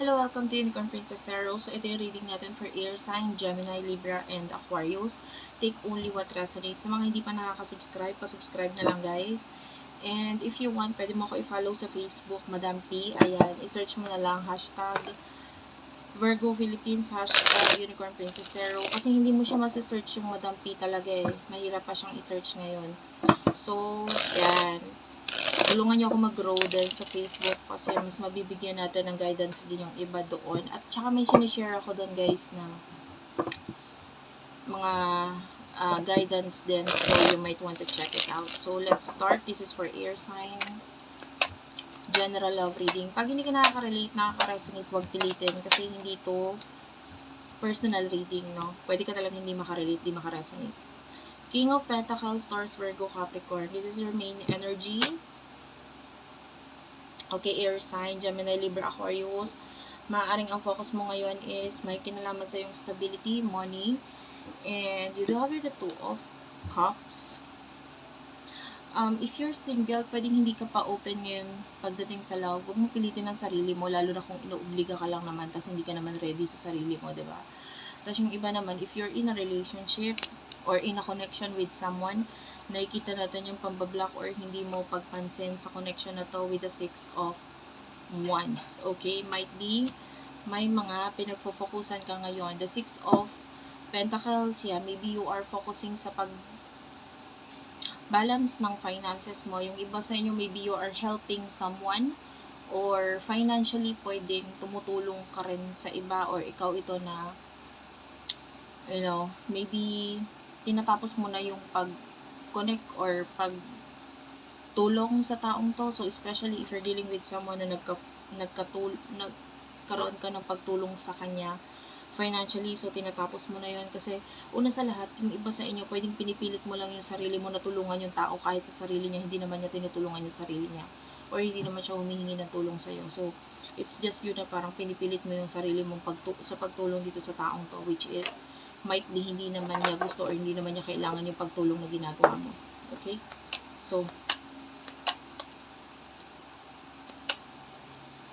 Hello, welcome to Unicorn Princess Tarot. So, ito yung reading natin for air sign, Gemini, Libra, and Aquarius. Take only what resonates. Sa mga hindi pa nakaka-subscribe, pa-subscribe na lang guys. And if you want, pwede mo ako i-follow sa Facebook, Madam P. Ayan, i-search mo na lang, hashtag Virgo Philippines, hashtag Unicorn Princess Tarot. Kasi hindi mo siya masisearch yung Madam P talaga eh. Mahirap pa siyang i-search ngayon. So, yan tulungan niyo ako mag-grow din sa Facebook kasi mas mabibigyan natin ng guidance din yung iba doon. At saka may sinishare ako doon guys na mga uh, guidance din so you might want to check it out. So let's start. This is for air sign. General love reading. Pag hindi ka nakaka-relate, nakaka-resonate, huwag pilitin kasi hindi to personal reading, no? Pwede ka talagang hindi makarelate, hindi makaresonate. King of Pentacles, Taurus, Virgo, Capricorn. This is your main energy Okay, air sign, Gemini, Libra, Aquarius. Maaring ang focus mo ngayon is may kinalaman sa yung stability, money, and you do have the two of cups. Um, if you're single, pwedeng hindi ka pa open ngayon pagdating sa love. Huwag mo pilitin ang sarili mo, lalo na kung inuobliga ka lang naman, tapos hindi ka naman ready sa sarili mo, di ba? Tapos yung iba naman, if you're in a relationship or in a connection with someone, nakikita natin yung pambablock or hindi mo pagpansin sa connection na to with the six of wands. Okay? Might be may mga pinagfo-focusan ka ngayon. The six of pentacles, yeah, maybe you are focusing sa pag balance ng finances mo. Yung iba sa inyo, maybe you are helping someone or financially pwedeng tumutulong ka rin sa iba or ikaw ito na you know, maybe tinatapos mo na yung pag connect or pag tulong sa taong to. So, especially if you're dealing with someone na nagka, nagkatul, nagkaroon ka ng pagtulong sa kanya financially, so tinatapos mo na yon kasi una sa lahat, yung iba sa inyo, pwedeng pinipilit mo lang yung sarili mo na tulungan yung tao kahit sa sarili niya, hindi naman niya tinutulungan yung sarili niya or hindi naman siya humihingi ng tulong sa iyo. So, it's just yun na parang pinipilit mo yung sarili mong pagtu- sa pagtulong dito sa taong to, which is might be hindi naman niya gusto or hindi naman niya kailangan yung pagtulong na ginagawa mo. Okay? So,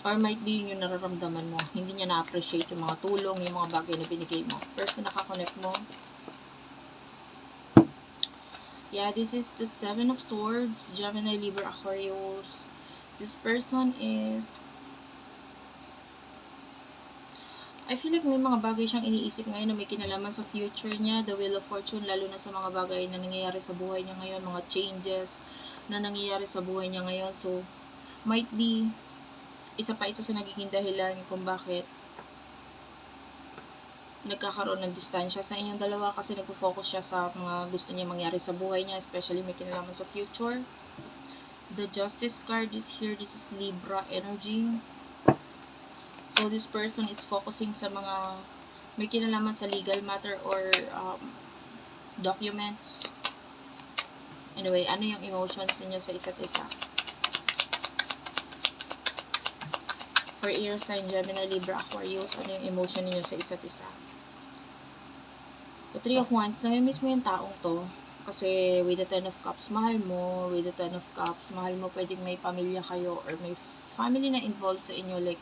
or might be yun yung nararamdaman mo. Hindi niya na-appreciate yung mga tulong, yung mga bagay na binigay mo. First na nakakonect mo. Yeah, this is the Seven of Swords, Gemini, Libra, Aquarius. This person is I feel like may mga bagay siyang iniisip ngayon na may kinalaman sa future niya, the wheel of fortune, lalo na sa mga bagay na nangyayari sa buhay niya ngayon, mga changes na nangyayari sa buhay niya ngayon. So, might be, isa pa ito sa nagiging dahilan kung bakit nagkakaroon ng distansya sa inyong dalawa kasi nagpo-focus siya sa mga gusto niya mangyari sa buhay niya, especially may kinalaman sa future. The Justice card is here. This is Libra energy. So, this person is focusing sa mga may kinalaman sa legal matter or um, documents. Anyway, ano yung emotions niyo sa isa't isa? For air sign, Gemini, Libra, Aquarius, ano yung emotion niyo sa isa't isa? The Three of Wands, namimiss mo yung taong to. Kasi with the Ten of Cups, mahal mo. With the Ten of Cups, mahal mo. Pwedeng may pamilya kayo or may family na involved sa inyo. Like,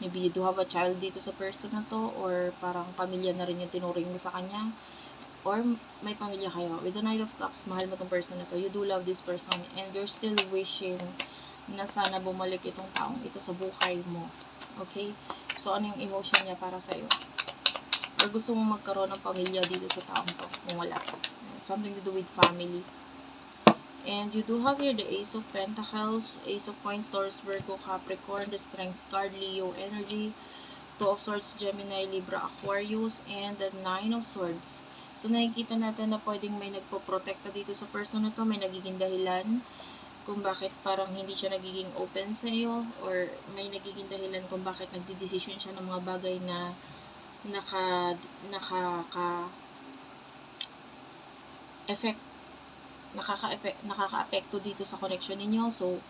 maybe you do have a child dito sa person na to or parang pamilya na rin yung tinuring mo sa kanya or may pamilya kayo. With the Knight of Cups, mahal mo tong person na to. You do love this person and you're still wishing na sana bumalik itong taong ito sa buhay mo. Okay? So, ano yung emotion niya para sa'yo? Or gusto mo magkaroon ng pamilya dito sa taong to kung wala. Something to do with family. And you do have here the Ace of Pentacles, Ace of Coins, Taurus, Virgo, Capricorn, the Strength card, Leo energy, Two of Swords, Gemini, Libra, Aquarius, and the Nine of Swords. So, nakikita natin na pwedeng may nagpo-protecta dito sa person na to, may nagiging dahilan kung bakit parang hindi siya nagiging open sa iyo or may nagiging dahilan kung bakit nagdi-decision siya ng mga bagay na naka nakaka effect nakaka-apekto dito sa connection ninyo. So,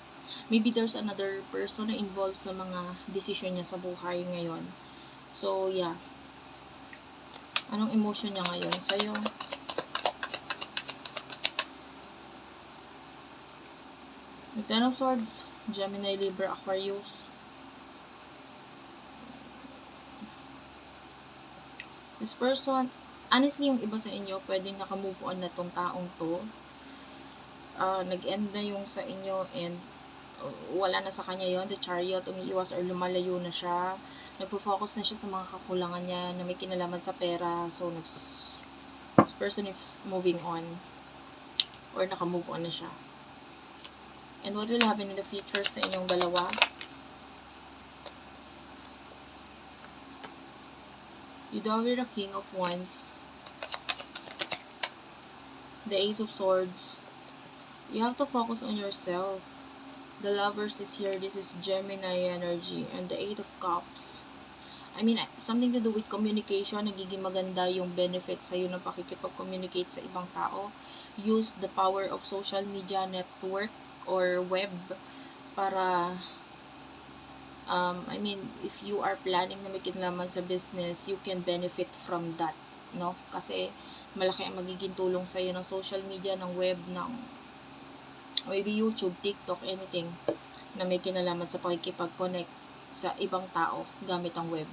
maybe there's another person na involved sa mga decision niya sa buhay ngayon. So, yeah. Anong emotion niya ngayon sa'yo? May Ten of Swords, Gemini, Libra, Aquarius. This person, honestly, yung iba sa inyo, pwede nakamove on na tong taong to. Ah, nag-end na yung sa inyo and uh, wala na sa kanya yon the chariot, umiiwas or lumalayo na siya. Nagpo-focus na siya sa mga kakulangan niya na may kinalaman sa pera. So, next, this person is moving on or naka-move on na siya. And what will happen in the future sa inyong dalawa? You are the King of Wands. The Ace of Swords. You have to focus on yourself. The Lovers is here. This is Gemini energy. And the Eight of Cups. I mean, something to do with communication. Nagiging maganda yung benefits sa'yo ng pakikipag-communicate sa ibang tao. Use the power of social media network or web para um, I mean, if you are planning na may kinalaman sa business, you can benefit from that, no? Kasi malaki ang magiging tulong sa ng social media, ng web, ng maybe YouTube, TikTok, anything na may kinalaman sa pakikipag-connect sa ibang tao gamit ang web.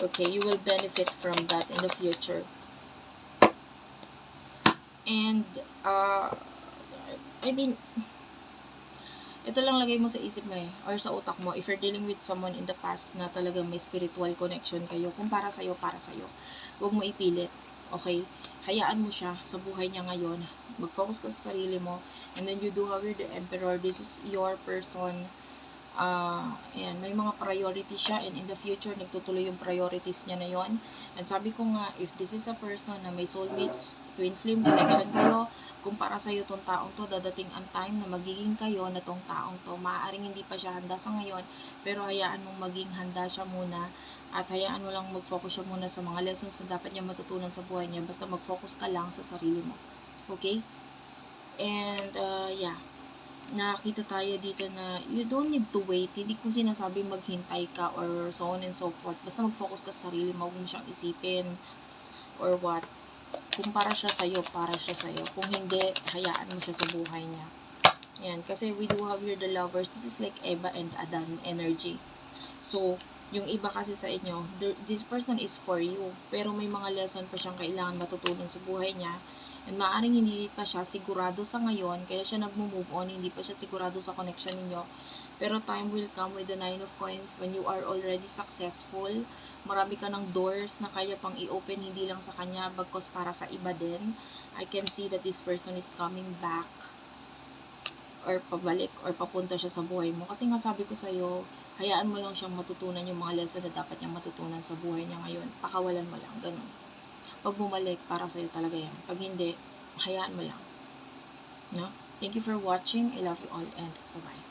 Okay, you will benefit from that in the future. And, uh, I mean, ito lang lagay mo sa isip mo eh, or sa utak mo, if you're dealing with someone in the past na talaga may spiritual connection kayo, kung para sa'yo, para sa'yo. Huwag mo ipilit, okay? Hayaan mo siya sa buhay niya ngayon. Mag-focus ka sa sarili mo. And then you do have the emperor. This is your person. Ah, ayan, may mga priorities siya and in the future, nagtutuloy yung priorities niya na yon. And sabi ko nga, if this is a person na may soulmates, twin flame connection kayo, kung para sa'yo tong taong to, dadating ang time na magiging kayo na tong taong to. Maaaring hindi pa siya handa sa ngayon, pero hayaan mong maging handa siya muna at hayaan mo lang mag-focus siya muna sa mga lessons na dapat niya matutunan sa buhay niya. Basta mag-focus ka lang sa sarili mo. Okay? And, uh, yeah nakakita tayo dito na you don't need to wait. Hindi ko sinasabi maghintay ka or so on and so forth. Basta mag-focus ka sa sarili mo, huwag mo siyang isipin or what. Kung para siya sa'yo, para siya sa'yo. Kung hindi, hayaan mo siya sa buhay niya. Yan, kasi we do have here the lovers. This is like Eva and Adan energy. So, yung iba kasi sa inyo, this person is for you. Pero may mga lesson pa siyang kailangan matutunan sa buhay niya And maaring hindi pa siya sigurado sa ngayon, kaya siya nagmo-move on, hindi pa siya sigurado sa connection ninyo. Pero time will come with the nine of coins when you are already successful. Marami ka ng doors na kaya pang i-open, hindi lang sa kanya, bagkos para sa iba din. I can see that this person is coming back or pabalik or papunta siya sa buhay mo. Kasi nga sabi ko sa'yo, hayaan mo lang siyang matutunan yung mga lesson na dapat niyang matutunan sa buhay niya ngayon. Pakawalan mo lang, ganun. Pag bumalik, para sa'yo talaga yan. Pag hindi, hayaan mo lang. No? Thank you for watching. I love you all and bye-bye.